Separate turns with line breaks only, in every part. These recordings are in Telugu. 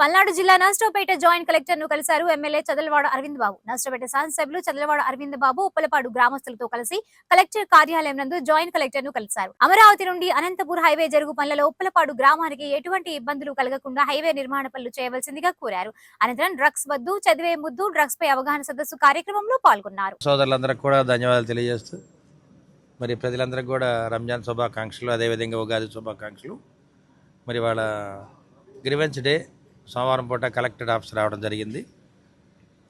పల్నాడు జిల్లా నర్సరావుపేట జాయింట్ కలెక్టర్ను కలిశారు ఎమ్మెల్యే చదలవాడ అరవింద్ బాబు. నష్టపేట శాసనసభ్యులు చదలవాడ అరవింద్ బాబు ఉప్పలపాడు గ్రామస్తులతో కలిసి కలెక్టర్ కార్యాలయం నందు జాయింట్ కలెక్టర్ను కలిశారు. అమరావతి నుండి అనంతపూర్ హైవే జరుగు పనులలో ఉప్పలపాడు గ్రామానికి ఎటువంటి ఇబ్బందులు కలగకుండా హైవే నిర్మాణ పనులు చేయవలసిందిగా కోరారు. అనంతరం డ్రగ్స్ వద్దు చదివే ముద్దు డ్రగ్స్ పై అవగాహన సదస్సు కార్యక్రమంలో పాల్గొన్నారు.
సోదరులందరికీ కూడా ధన్యవాదాలు తెలియజేస్తూ మరి ప్రజలందరికీ కూడా రంజాన్ శుభాకాంక్షలు అదేవిధంగా ఉగాది శుభాకాంక్షలు. మరి వాళ్ళ గ్రివెన్స్ డే సోమవారం పూట కలెక్టరేట్ ఆఫీస్ రావడం జరిగింది.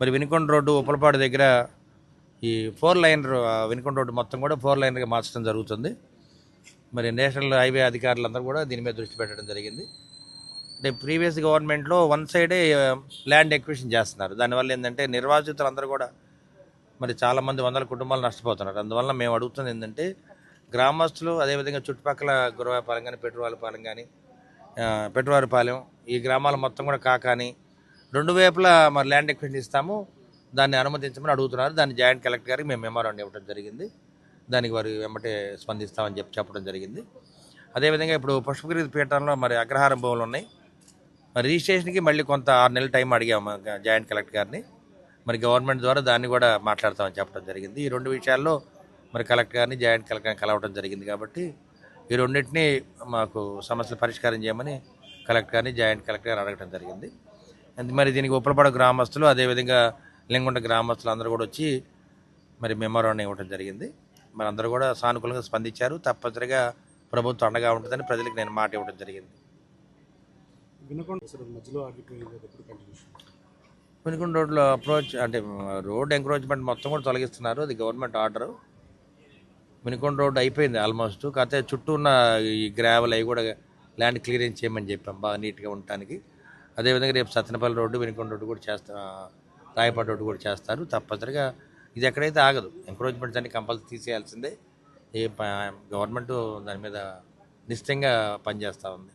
మరి వినుకొండ రోడ్డు ఉప్పలపాడు దగ్గర ఈ ఫోర్ లైన్ వినుకొండ రోడ్డు మొత్తం కూడా ఫోర్ లైన్గా మార్చడం జరుగుతుంది. మరి నేషనల్ హైవే అధికారులందరూ కూడా దీని మీద దృష్టి పెట్టడం జరిగింది. అంటే ప్రీవియస్ గవర్నమెంట్లో వన్ సైడే ల్యాండ్ ఎక్విషన్ చేస్తున్నారు. దానివల్ల ఏంటంటే నిర్వాసితులందరూ కూడా మరి చాలామంది వందల కుటుంబాలు నష్టపోతున్నారు. అందువల్ల మేము అడుగుతుంది ఏంటంటే గ్రామస్తులు అదేవిధంగా చుట్టుపక్కల గురవాపాలెం కానీ పెట్రోవాలపాలెం కానీ పెట్టువారిపాలెం ఈ గ్రామాల మొత్తం కూడా కాకాని. రెండు వైపులా మరి ల్యాండ్ ఎక్విషన్ ఇస్తాము. దాన్ని అనుమతించమని అడుగుతున్నారు. దాన్ని జాయింట్ కలెక్టర్ గారికి మేము మెమోరాండం ఇవ్వడం జరిగింది. దానికి వారు వెంబటే స్పందిస్తామని చెప్పి చెప్పడం జరిగింది. అదేవిధంగా ఇప్పుడు పుష్పగిరి పీఠంలో మరి అగ్రహారం భూములు ఉన్నాయి. మరి రిజిస్ట్రేషన్కి మళ్ళీ కొంత ఆరు నెలల టైం అడిగాము జాయింట్ కలెక్టర్ గారిని. మరి గవర్నమెంట్ ద్వారా దాన్ని కూడా మాట్లాడతామని చెప్పడం జరిగింది. ఈ రెండు విషయాల్లో మరి కలెక్టర్ గారిని జాయింట్ కలెక్టర్ కలవడం జరిగింది కాబట్టి ఈ రెండింటిని మాకు సమస్యలు పరిష్కారం చేయమని కలెక్టర్ గారిని జాయింట్ కలెక్టర్ గారిని అడగడం జరిగింది. మరి దీనికి ఉప్పలపాడ గ్రామస్తులు అదేవిధంగా లింగుంట గ్రామస్తులు అందరూ కూడా వచ్చి మరి మెమోరాండం ఇవ్వడం జరిగింది. మరి అందరూ కూడా సానుకూలంగా స్పందించారు. తప్పనిసరిగా ప్రభుత్వం అండగా ఉంటుందని ప్రజలకు నేను మాట ఇవ్వడం జరిగింది.
వినుకొండ
రోడ్లో అప్రోచ్ అంటే రోడ్ ఎంక్రోచ్మెంట్ మొత్తం కూడా తొలగిస్తున్నారు. అది గవర్నమెంట్ ఆర్డర్. మినికొండ రోడ్డు అయిపోయింది ఆల్మోస్ట్. కాకపోతే చుట్టూ ఉన్న ఈ గ్రావెల్ అవి కూడా ల్యాండ్ క్లియరెన్స్ చేయమని చెప్పాం బాగా నీట్గా ఉండటానికి. అదేవిధంగా రేపు సత్తెనపల్లి రోడ్డు వినుకొండ రోడ్డు కూడా చేస్తా రాయపాటి రోడ్డు కూడా చేస్తారు. తప్పనిసరిగా ఇది ఎక్కడైతే ఆగదు ఎంక్రోచ్మెంట్స్ అన్ని కంపల్సరీ తీసేయాల్సిందే. ఏ ప- గవర్నమెంట్ దాని మీద నిశ్చయంగా పనిచేస్తూ ఉంది.